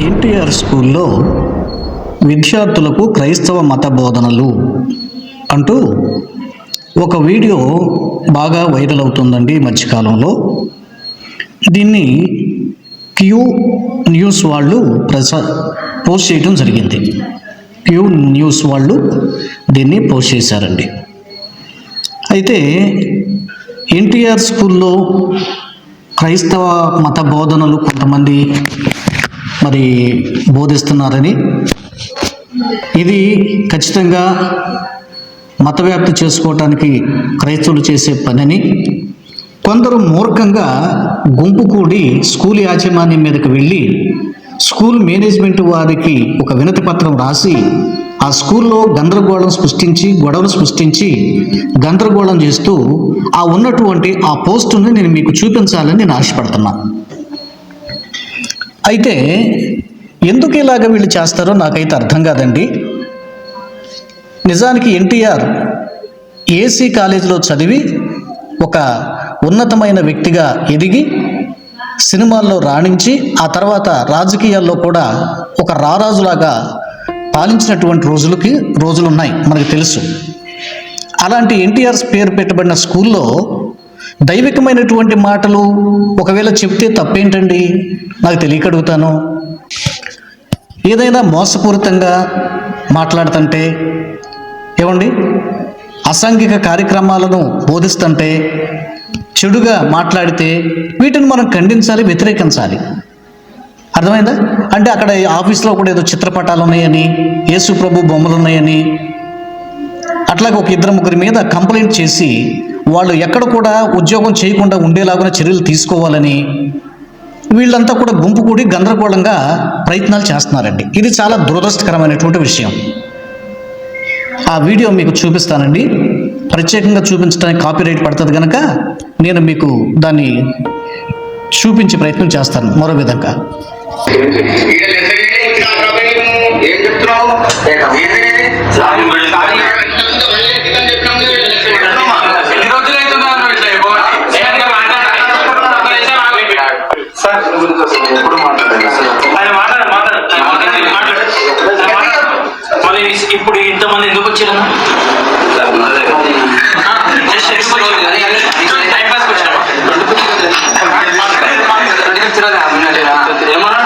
ఎన్టీఆర్ స్కూల్లో విద్యార్థులకు క్రైస్తవ మత బోధనలు అంటూ ఒక వీడియో బాగా వైరల్ అవుతుందండి ఈ మధ్యకాలంలో. దీన్ని క్యూ న్యూస్ వాళ్ళు ప్రసా పోస్ట్ చేయడం జరిగింది. క్యూ న్యూస్ వాళ్ళు దీన్ని పోస్ట్ చేశారండి. అయితే ఎన్టీఆర్ స్కూల్లో క్రైస్తవ మత బోధనలు కొంతమంది మరి బోధిస్తున్నారని ఇది ఖచ్చితంగా మతవ్యాప్తి చేసుకోవటానికి క్రైస్తవులు చేసే పనిని కొందరు మూర్ఖంగా గుంపు కూడి స్కూల్ యాజమాన్యం మీదకి వెళ్ళి స్కూల్ మేనేజ్మెంట్ వారికి ఒక వినతి పత్రం రాసి ఆ స్కూల్లో గందరగోళం సృష్టించి గొడవలు సృష్టించి గందరగోళం చేస్తూ ఆ ఉన్నటువంటి ఆ పోస్టుని నేను మీకు చూపించాలని నేను ఆశపడుతున్నాను అయితే ఎందుకు ఇలాగ వీళ్ళు చేస్తారో నాకైతే అర్థం కాదండి. నిజానికి ఎన్టీఆర్ ఏసీ కాలేజీలో చదివి ఒక ఉన్నతమైన వ్యక్తిగా ఎదిగి సినిమాల్లో రాణించి ఆ తర్వాత రాజకీయాల్లో కూడా ఒక రారాజులాగా పాలించినటువంటి రోజులకి రోజులు ఉన్నాయి మనకు తెలుసు. అలాంటి ఎన్టీఆర్ పేరు పెట్టబడిన స్కూల్లో దైవికమైనటువంటి మాటలు ఒకవేళ చెప్తే తప్పేంటండి? నాకు తెలియకడుగుతాను. ఏదైనా మోసపూరితంగా మాట్లాడుతుంటే ఏమండి? అసాంఘిక కార్యక్రమాలను బోధిస్తుంటే చెడుగా మాట్లాడితే వీటిని మనం ఖండించాలి వ్యతిరేకించాలి. అర్థమైందా? అంటే అక్కడ ఆఫీస్లో కూడా ఏదో చిత్రపటాలు ఉన్నాయని యేసు ప్రభు బొమ్మలు ఉన్నాయని అట్లాగే ఒక ఇద్దరు ముగ్గురి మీద కంప్లైంట్ చేసి వాళ్ళు ఎక్కడ కూడా ఉద్యోగం చేయకుండా ఉండేలాగా చర్యలు తీసుకోవాలని వీళ్ళంతా కూడా గుంపు కూడి గందరగోళంగా ప్రయత్నాలు చేస్తున్నారండి. ఇది చాలా దురదృష్టకరమైనటువంటి విషయం. ఆ వీడియో మీకు చూపిస్తానండి ప్రత్యేకంగా చూపించడానికి కాపీరైట్ పడుతుంది కనుక నేను మీకు దాన్ని చూపించే ప్రయత్నం చేస్తాను మరో విధంగా సార్ మరి ఇప్పుడు ఇంతమంది ఎందుకు వచ్చారు టైం పాస్ వచ్చారు ఏమన్నా?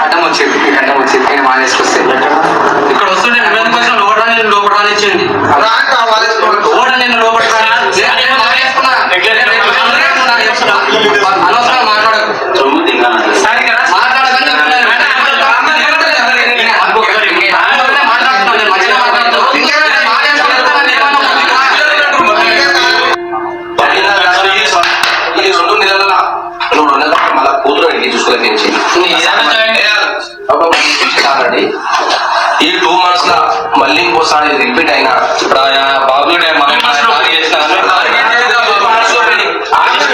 మళ్ళీ ఇంకోసారి రిపీట్ అయినా ఇప్పుడు బాబు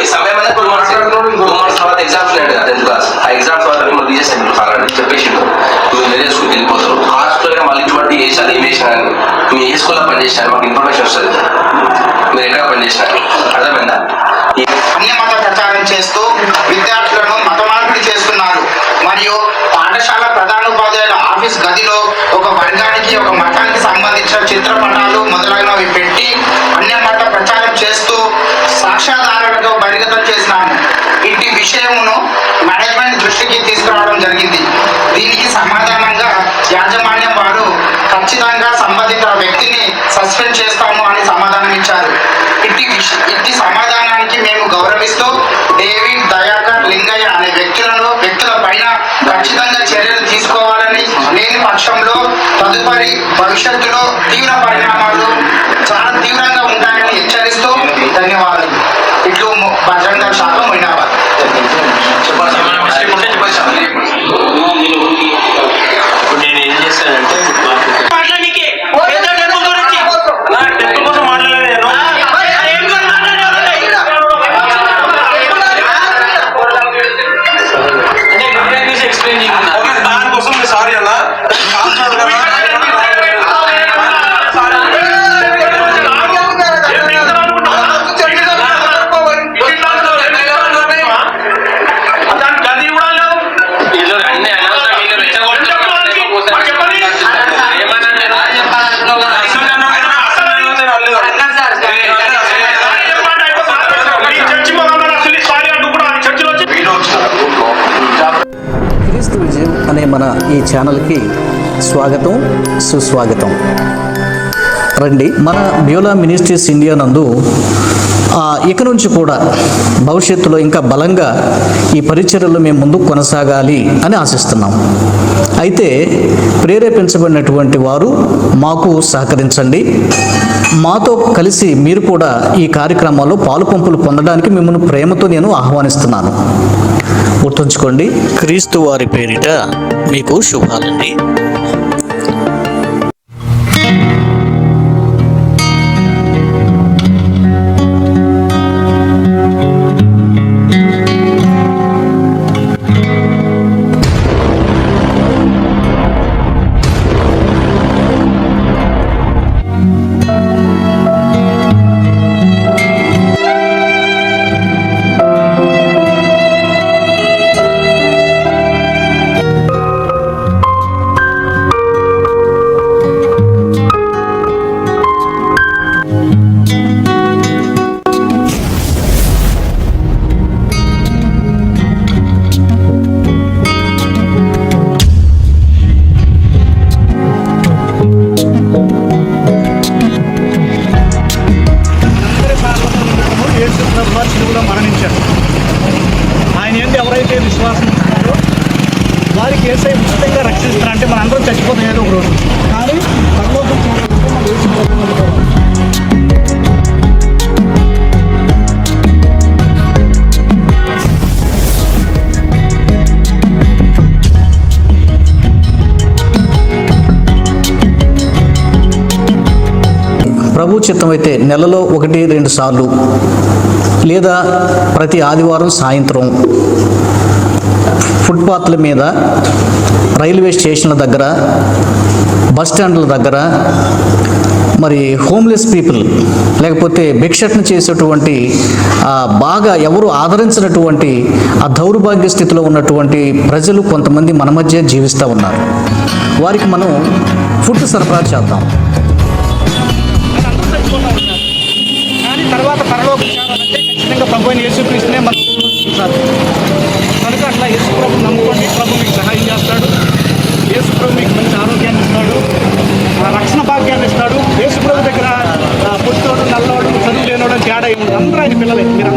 ఈ సమయం అనేది టూ మంత్స్ టూ మంత్స్ తర్వాత ఎగ్జామ్స్ లేదు కదా టెన్త్ క్లాస్ ఆ ఎగ్జామ్స్ తర్వాత మిమ్మల్ని తీసేసాను ఆల్రెడీ చెప్పేసి మీరు వేరే స్కూల్కి వెళ్ళిపోతారు ఆ స్కూల్ మళ్ళీ ఇటువంటి ఏ సార్ ఏం చేసినారు మీ ఏ స్కూల్లో పనిచేసినారు మాకు ఇన్ఫర్మేషన్ వస్తుంది సస్పెండ్ చేస్తాము అని సమాధానం ఇచ్చారు. ఇట్టి ఇట్టి సమాధానానికి మేము గౌరవిస్తూ డేవిడ్ దయాకర్ లింగయ్య అనే వ్యక్తులను వ్యక్తుల పైన ఖచ్చితంగా చర్యలు తీసుకోవాలని లేని పక్షంలో తదుపరి భవిష్యత్తులో తీవ్ర పరిణామాలు చాలా తీవ్రంగా ఉంటాయని హెచ్చరిస్తూ ధన్యవాదాలు. ఇట్లు భద్రంగా బజరంగ సుస్వాగతం రండి మన బ్యూలా మినిస్ట్రీస్ ఇండియా నందు ఇక నుంచి కూడా భవిష్యత్తులో ఇంకా బలంగా ఈ పరిచర్యలు మేము ముందుకు కొనసాగాలి అని ఆశిస్తున్నాం. అయితే ప్రేరేపించబడినటువంటి వారు మాకు సహకరించండి. మాతో కలిసి మీరు కూడా ఈ కార్యక్రమాల్లో పాలు పంపులు పొందడానికి మిమ్మల్ని ప్రేమతో నేను ఆహ్వానిస్తున్నాను. గుర్తుంచుకోండి క్రీస్తు వారి పేరిట మీకు శుభాలండి. యేసు ప్రభు మరణించారు. ఆయన ఏంటి ఎవరైతే విశ్వాసం ఉంచుతారో వారికి ఏసై ఉచితంగా రక్షిస్తారు అంటే మన అందరం చచ్చిపోతాం ఏదో ఒక రోజు. కానీ పరలోకం ప్రభు చిత్తం అయితే నెలలో ఒకటి రెండు సార్లు లేదా ప్రతి ఆదివారం సాయంత్రం ఫుట్పాత్ల మీద రైల్వే స్టేషన్ల దగ్గర బస్ స్టాండ్ల దగ్గర మరి హోమ్లెస్ పీపుల్ లేకపోతే భిక్షటన చేసేటువంటి బాగా ఎవరు ఆదరించినటువంటి ఆ దౌర్భాగ్య స్థితిలో ఉన్నటువంటి ప్రజలు కొంతమంది మన మధ్య జీవిస్తూ ఉన్నారు. వారికి మనం ఫుడ్ సరఫరా చేద్దాం. చేరాలంటే ప్రభు అయిన యేసుక్రీస్తునే మన చూస్తారు కనుక అట్లా యేసు ప్రభు నమ్ముకోండి ప్రభు మీకు సహాయం చేస్తాడు. యేసు ప్రభు మీకు మంచి ఆరోగ్యాన్ని ఇస్తాడు. ఆ రక్షణ భాగ్యాన్ని ఇస్తాడు. యేసు ప్రభు దగ్గర పుట్టినోడు నల్లవాడు చదువు లేనివాడు తేడా ఏమి అందరూ ఆయన పిల్లలే. మీరు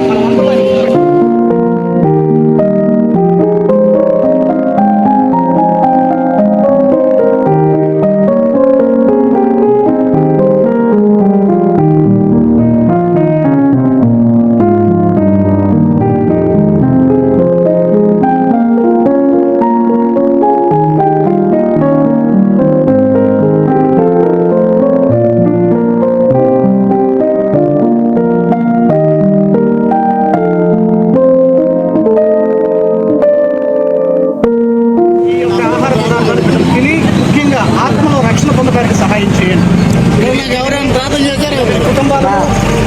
కుటుంబాలలో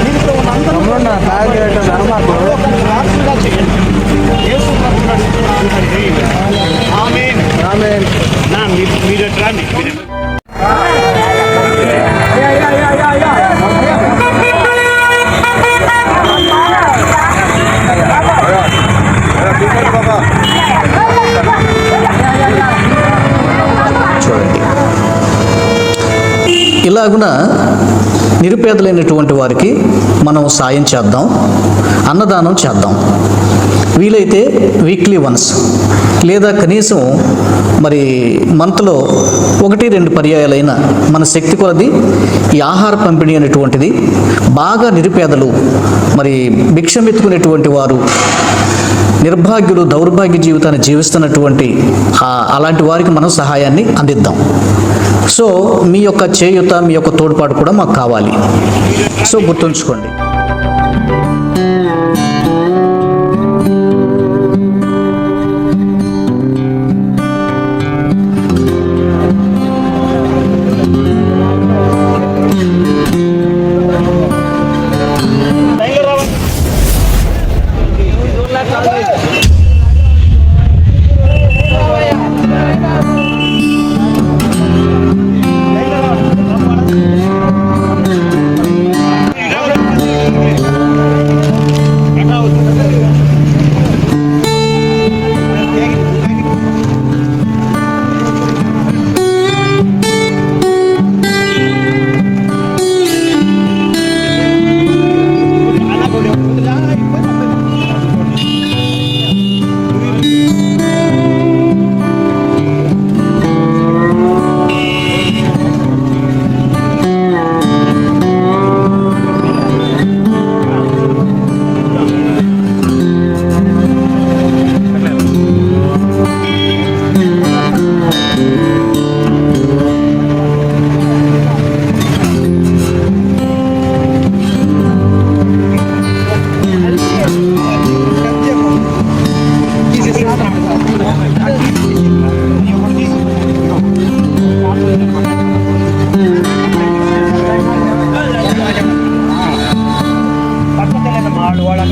దీంట్లో ఉన్న అందరూ చేయండి. యేసు. మీరు ఎట్లా- చూడండి. ఇలాగున నిరుపేదలైనటువంటి వారికి మనం సాయం చేద్దాం అన్నదానం చేద్దాం. వీలైతే వీక్లీ వన్స్ లేదా కనీసం మరి మంత్లో ఒకటి రెండు పర్యాయాలైన మన శక్తి కొలది ఈ ఆహార పంపిణీ అనేటువంటిది బాగా నిరుపేదలు మరి భిక్షమెత్తుకునేటువంటి వారు నిర్భాగ్యులు దౌర్భాగ్య జీవితాన్ని జీవిస్తున్నటువంటి అలాంటి వారికి మనం సహాయాన్ని అందిద్దాం. సో మీ యొక్క చేయుత మీ యొక్క తోడ్పాటు కూడా మాకు కావాలి. సో గుర్తుంచుకోండి.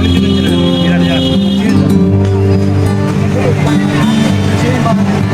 Thank you.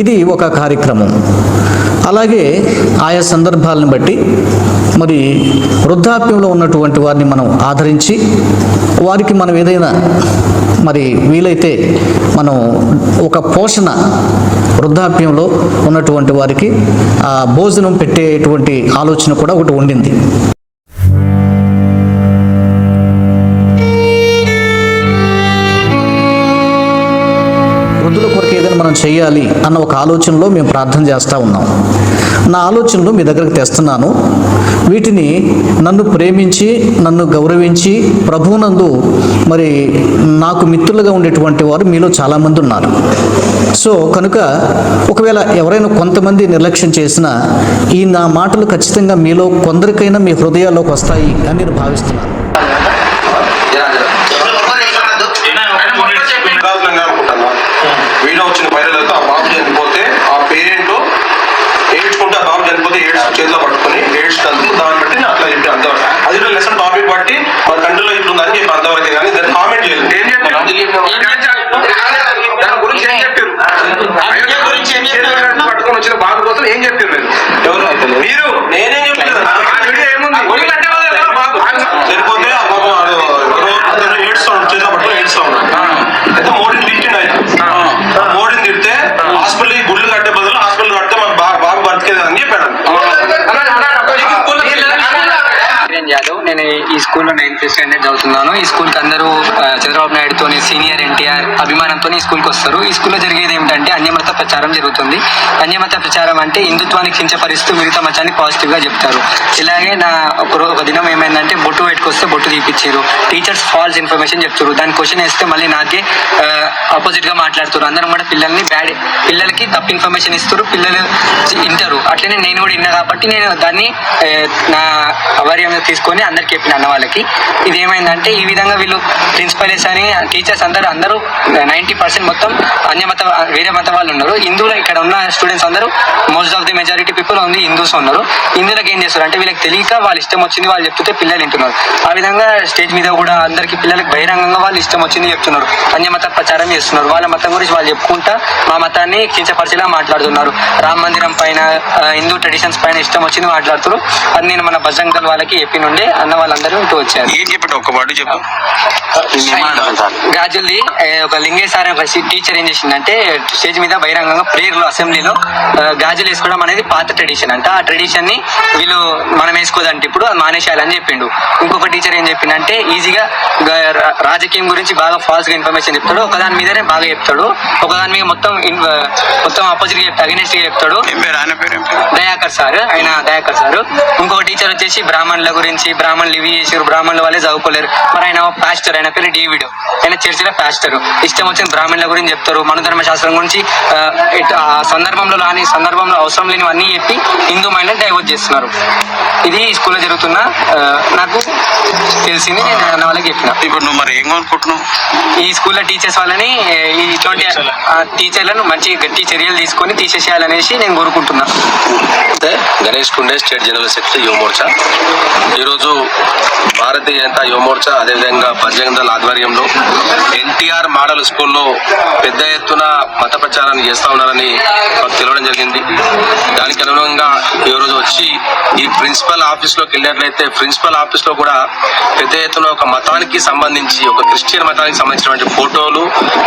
ఇది ఒక కార్యక్రమం. అలాగే ఆయా సందర్భాలను బట్టి మరి వృద్ధాప్యంలో ఉన్నటువంటి వారిని మనం ఆదరించి వారికి మనం ఏదైనా మరి వీలైతే మనం ఒక పోషణ వృద్ధాప్యంలో ఉన్నటువంటి వారికి ఆ భోజనం పెట్టేటువంటి ఆలోచన కూడా ఒకటి ఉండింది. చేయాలి అన్న ఒక ఆలోచనలో మేము ప్రార్థన చేస్తూ ఉన్నాం. నా ఆలోచనలు మీ దగ్గరకు తెస్తున్నాను. వీటిని నన్ను ప్రేమించి నన్ను గౌరవించి ప్రభువునందు మరి నాకు మిత్రులుగా ఉండేటువంటి వారు మీలో చాలామంది ఉన్నారు. సో కనుక ఒకవేళ ఎవరైనా కొంతమంది నిర్లక్ష్యం చేసినా ఈ నా మాటలు ఖచ్చితంగా మీలో కొందరికైనా మీ హృదయాల్లోకి వస్తాయి అని నేను భావిస్తున్నాను జరా, జరా. కాదులని అనుకుంటాను వీడియో వచ్చిన వైరల్ అయితే ఆ బాబు చనిపోతే ఆ పేరెంట్ ఏడ్చుకుంటే ఆ బాబు చనిపోతే ఏడ్స్ చేతిలో పట్టుకుని ఏడ్స్ దాన్ని బట్టి అది లెసన్ టాపిక్ బట్టి మన కంట్రీలో ఇట్లుందని చెప్పి అంతవరకే కానీ దాన్ని కామెంట్ చేయలేదు ఏం చెప్పారు? దాని గురించి ఏం చెప్పారు? అయోధ్య గురించి ఏం చెప్పారు? పట్టుకొని వచ్చిన బాబు కోసం ఏం చెప్పారు మీరు? ఎవరు? మీరు? నేనేం చెప్పలేదు ఏడుస్తాడు చేతిలో పట్టుకొని ఏడుస్తాడు అయితే మోడీని తిట్టిండు ఆయన. మోడీని తిడితే హాస్పిటల్ గుళ్ళు కట్టే బదులు హాస్పిటల్ కడితే మన బా- బాబు బతికేది అని చెప్పాడు యాదవ్. నేను ఈ స్కూల్లో నైన్త్ స్టాండర్డ్ చదువుతున్నాను. ఈ స్కూల్కి అందరూ చంద్రబాబు నాయుడుతో సీనియర్ ఎన్టీఆర్ అభిమానంతో ఈ స్కూల్కి వస్తారు. ఈ స్కూల్లో జరిగేది ఏమిటంటే అన్యమత ప్రచారం జరుగుతుంది. అన్యమత ప్రచారం అంటే హిందుత్వానికి కించపరిస్తూ మిగతా మతాన్ని పాజిటివ్గా చెప్తారు. ఇలాగే నా ఒక ఒక దినం ఏమైందంటే బొట్టు పెట్టుకొస్తే బొట్టు తీపిచ్చారు. టీచర్స్ ఫాల్స్ ఇన్ఫర్మేషన్ చెప్తారు దాని క్వశ్చన్ వేస్తే మళ్ళీ నాకే ఆపోజిట్గా మాట్లాడుతారు అందరం కూడా పిల్లల్ని బ్యాడ్ పిల్లలకి తప్పు ఇన్ఫర్మేషన్ ఇస్తారు. పిల్లలు వింటారు అట్లనే నేను కూడా విన్నా కాబట్టి నేను దాన్ని నా అవర్యం తీసుకొని అందరికి చెప్పిన అన్న వాళ్ళకి. ఇది ఏమైందంటే ఈ విధంగా వీళ్ళు ప్రిన్సిపల్స్ అని టీచర్స్ అందరూ అందరూ నైన్టీ పర్సెంట్ మొత్తం అన్యమత వేరే మత వాళ్ళు ఉన్నారు. హిందువులు ఇక్కడ ఉన్న స్టూడెంట్స్ అందరూ most of the majority people ఉంది హిందూస్ ఉన్నారు. హిందువులకు ఏం చేస్తారు అంటే వీళ్ళకి తెలియక వాళ్ళు ఇష్టం వచ్చింది వాళ్ళు చెప్తుంటే పిల్లలు వింటున్నారు. ఆ విధంగా స్టేజ్ మీద కూడా అందరికి పిల్లలకు బహిరంగంగా వాళ్ళు ఇష్టం వచ్చింది చెప్తున్నారు. అన్యమత ప్రచారం చేస్తున్నారు. వాళ్ళ మతం గురించి వాళ్ళు చెప్పుకుంటా మా మతాన్ని కించపరిచేలా మాట్లాడుతున్నారు. రామ మందిరం పైన హిందూ ట్రెడిషన్స్ పైన ఇష్టం వచ్చింది మాట్లాడుతున్నారు. అది నేను మన బజరంగ్ దళ్ వాళ్ళకి చెప్పిన నుండే అన్న వాళ్ళందరూ ఇటు వచ్చారు. ఏం చెప్పండి? ఒక్క పాటు చెప్పు. గాజుల్ది ఒక సార్ ఒక టీచర్ ఏం చేసిందంటే స్టేజ్ మీద బహిరంగంగా ప్రేయర్లో అసెంబ్లీలో గాజులు వేసుకోవడం అనేది పాత ట్రెడిషన్ అంట. ఆ ట్రెడిషన్ని వీళ్ళు మనం వేసుకోదంటే ఇప్పుడు అది మానేసేయాలని చెప్పిండు. ఇంకొక టీచర్ ఏం చెప్పిందంటే ఈజీగా రాజకీయం గురించి బాగా ఫాల్స్గా ఇన్ఫర్మేషన్ చెప్తాడు. ఒక దాని మీదనే బాగా చెప్తాడు. ఒక దాని మీద మొత్తం మొత్తం ఆపోజిట్గా చెప్తాడు అగెనెస్ట్గా చెప్తాడు. దయాకర్ సార్. ఆయన దయాకర్ సార్. ఇంకొక టీచర్ వచ్చేసి బ్రాహ్మణుల గురించి బ్రాహ్మణులు ఇవి చేసారు బ్రాహ్మణుల వాళ్ళే చదువుకోలేరు. మరి ఆయన పాస్టర్ ఆయన పేరు డేవిడ్ ఆయన చర్చిలో పాస్టర్ ఇష్టం వచ్చిన బ్రాహ్మణుల గురించి చెప్తారు. మనుధర్మ శాస్త్రం గురించి సందర్భంలో రాని సందర్భంలో అవసరం లేనివన్నీ చెప్పి హిందూ మైండ్ డైవర్ట్ చేస్తున్నారు. ఇది ఈ స్కూల్లో జరుగుతున్న నాకు తెలిసింది. నేను అన్న వాళ్ళకి చెప్పిన. ఇప్పుడు నువ్వు మరి ఏం అనుకుంటున్నావు ఈ స్కూల్లో టీచర్స్ వాళ్ళని ఇటువంటి ఆ, టీచర్లను మంచి గట్టి చర్యలు తీసుకొని తీసేసేయాలనేసి నేను కోరుకుంటున్నా. Ganesh Kunde state general secretary Yuva Morcha. ఈరోజు భారతీయ జనతా యువమోర్చా అదేవిధంగా బజరంగ దళ ఆధ్వర్యంలో ఎన్టీఆర్ మోడల్ స్కూల్లో పెద్ద ఎత్తున మత ప్రచారాన్ని చేస్తా ఉన్నారని మాకు తెలియడం జరిగింది. దానికి అనుగుణంగా ఈరోజు వచ్చి ఈ ప్రిన్సిపల్ ఆఫీస్లోకి వెళ్ళినట్లయితే ప్రిన్సిపల్ ఆఫీస్లో కూడా పెద్ద ఎత్తున ఒక మతానికి సంబంధించి ఒక క్రిస్టియన్ మతానికి సంబంధించినటువంటి ఫోటోలు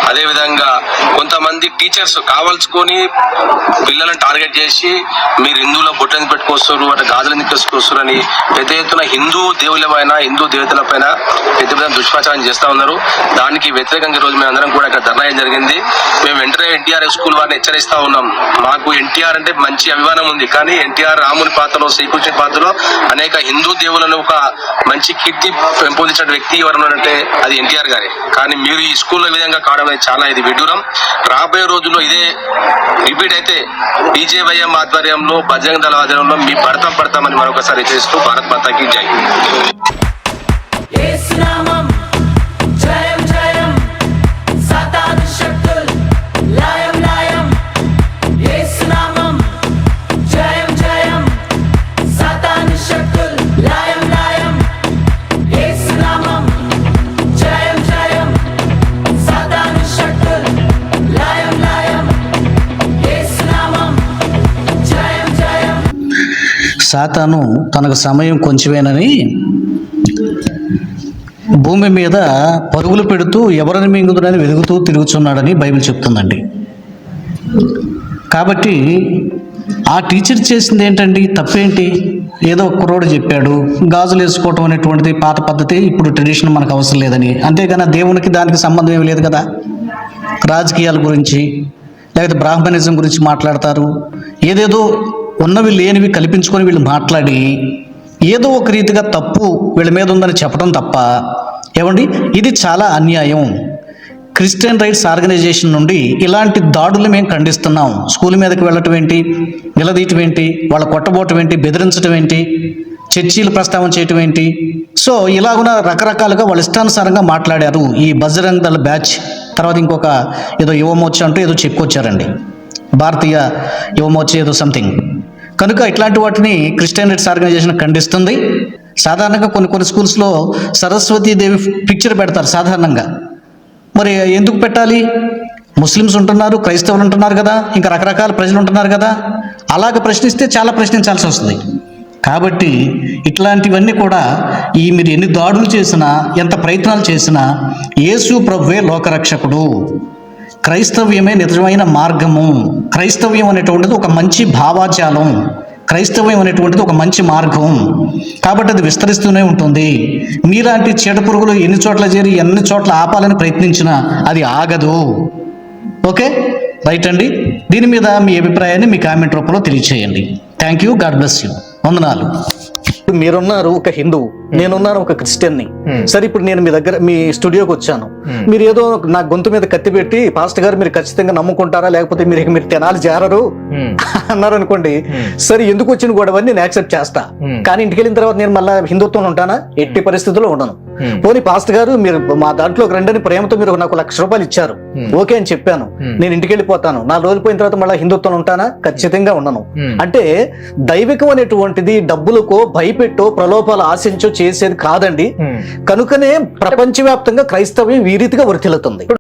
అదేవిధంగా కొంతమంది టీచర్స్ కావాల్చుకొని పిల్లలను టార్గెట్ చేసి మీరు హిందువుల బొట్టని పెట్టుకొస్తారు అంటే గాజులు ఎందుకు అని పెద్ద ఎత్తున హిందూ దేవుల పైన హిందూ దేవతల పైన పెద్ద పెద్ద దుష్ప్రచారం చేస్తా ఉన్నారు. దానికి వ్యతిరేకంగా ఈ రోజు మేము అందరం కూడా ఇక్కడ ధర్నా జరిగింది. మేము వెంటనే ఎన్టీఆర్ స్కూల్ వారిని హెచ్చరిస్తా ఉన్నాం. మాకు ఎన్టీఆర్ అంటే మంచి అభిమానం ఉంది. కానీ ఎన్టీఆర్ రాముని పాత్రలో శ్రీకృష్ణ పాత్రలో అనేక హిందూ దేవులను ఒక మంచి కీర్తి పెంపొందించిన వ్యక్తి ఎవరన్నా అంటే అది ఎన్టీఆర్ గారే. కానీ మీరు ఈ స్కూల్లో విధంగా కావడం అనేది చాలా ఇది విడ్డూరం. రాబోయే రోజుల్లో ఇదే రిపీట్ అయితే బీజేవైఎం ఆధ్వర్యంలో బజరంగ దళ ఆధ్వర్యంలో మీ పడతాం పడతామని మరొకసారి చేస్తూ భారత్ మాతాకి চাই సాతాను తనకు సమయం కొంచెమేనని భూమి మీద పరుగులు పెడుతూ ఎవరిని మింగుదునని వెలుగుతూ తిరుగుతున్నాడని బైబిల్ చెప్తుందండి. కాబట్టి ఆ టీచర్ చేసింది ఏంటండి? తప్పేంటి? ఏదో ఒక కుర్రోడు చెప్పాడు. గాజులు వేసుకోవటం అనేటువంటిది పాత పద్ధతి ఇప్పుడు ట్రెడిషన్ మనకు అవసరం లేదని. అంతేగాని దేవునికి దానికి సంబంధం ఏమి లేదు కదా? రాజకీయాల గురించి లేకపోతే బ్రాహ్మణిజం గురించి మాట్లాడతారు. ఏదేదో ఉన్నవి లేనివి కల్పించుకొని వీళ్ళు మాట్లాడి ఏదో ఒక రీతిగా తప్పు వీళ్ళ మీద ఉందని చెప్పడం తప్ప ఏమండి? ఇది చాలా అన్యాయం. క్రిస్టియన్ రైట్స్ ఆర్గనైజేషన్ నుండి ఇలాంటి దాడులు మేము ఖండిస్తున్నాం. స్కూల్ మీదకి వెళ్ళటం ఏంటి? నిలదీయటం ఏంటి? వాళ్ళ కొట్టబోటం ఏంటి? బెదిరించడం ఏంటి? చర్చీలు ప్రస్తావన చేయటం ఏంటి? సో ఇలాగున రకరకాలుగా వాళ్ళ ఇష్టానుసారంగా మాట్లాడారు ఈ బజరంగ్ దళ బ్యాచ్. తర్వాత ఇంకొక ఏదో యువమోర్చ అంటూ ఏదో చెప్పుకొచ్చారండి భారతీయ యువమోర్చ ఏదో సంథింగ్ కనుక ఇట్లాంటి వాటిని క్రిస్టియన్ రైట్స్ ఆర్గనైజేషన్ ఖండిస్తుంది. సాధారణంగా కొన్ని కొన్ని స్కూల్స్లో సరస్వతీదేవి పిక్చర్ పెడతారు సాధారణంగా. మరి ఎందుకు పెట్టాలి? ముస్లిమ్స్ ఉంటున్నారు క్రైస్తవులు ఉంటున్నారు కదా ఇంకా రకరకాల ప్రజలు ఉంటున్నారు కదా. అలాగ ప్రశ్నిస్తే చాలా ప్రశ్నించాల్సి వస్తుంది. కాబట్టి ఇట్లాంటివన్నీ కూడా ఈ మీరు ఎన్ని దాడులు చేసినా ఎంత ప్రయత్నాలు చేసినా యేసు ప్రభువే లోకరక్షకుడు. క్రైస్తవ్యమే నిజమైన మార్గము. క్రైస్తవ్యం అనేటువంటిది ఒక మంచి భావాజాలం. క్రైస్తవ్యం అనేటువంటిది ఒక మంచి మార్గం. కాబట్టి అది విస్తరిస్తూనే ఉంటుంది. మీలాంటి చీడ పురుగులు ఎన్ని చోట్ల చేరి ఎన్ని చోట్ల ఆపాలని ప్రయత్నించినా అది ఆగదు. ఓకే? రైట్ అండి దీని మీద మీ అభిప్రాయాన్ని మీ కామెంట్ రూపంలో తెలియచేయండి. Thank you. God bless you. వందనాలు. మీరున్నారు ఒక హిందువు. నేనున్నాను ఒక క్రిస్టియన్ని. సరే ఇప్పుడు నేను మీ దగ్గర మీ స్టూడియోకి వచ్చాను. మీరు ఏదో నా గొంతు మీద కత్తి పెట్టి పాస్టర్ గారు మీరు ఖచ్చితంగా నమ్ముకుంటారా? లేకపోతే మీరు మీరు తెనాలి చేరరు అన్నారు అనుకోండి సరే ఎందుకు వచ్చిన గొడవ నేను యాక్సెప్ట్ చేస్తా. కానీ ఇంటికి వెళ్ళిన తర్వాత నేను మళ్ళీ హిందుత్వం ఉంటానా? ఎట్టి పరిస్థితుల్లో ఉండను. పోనీ పాస్టర్ గారు మీరు మా దాంట్లోకి రండని ప్రేమతో మీరు నాకు లక్ష రూపాయలు ఇచ్చారు. ఓకే అని చెప్పాను. నేను ఇంటికి వెళ్ళిపోతాను. నా రోజులు పోయిన తర్వాత మళ్ళీ హిందుత్వం ఉంటానా? ఖచ్చితంగా ఉండను. అంటే దైవికం అనేటువంటిది డబ్బులకో భయపెట్టో ప్రలోభాలు ఆశించో చేసేది కాదండి. కనుకనే ప్రపంచవ్యాప్తంగా క్రైస్తవ్యం ఈ రీతిగా వర్తిల్లుతుంది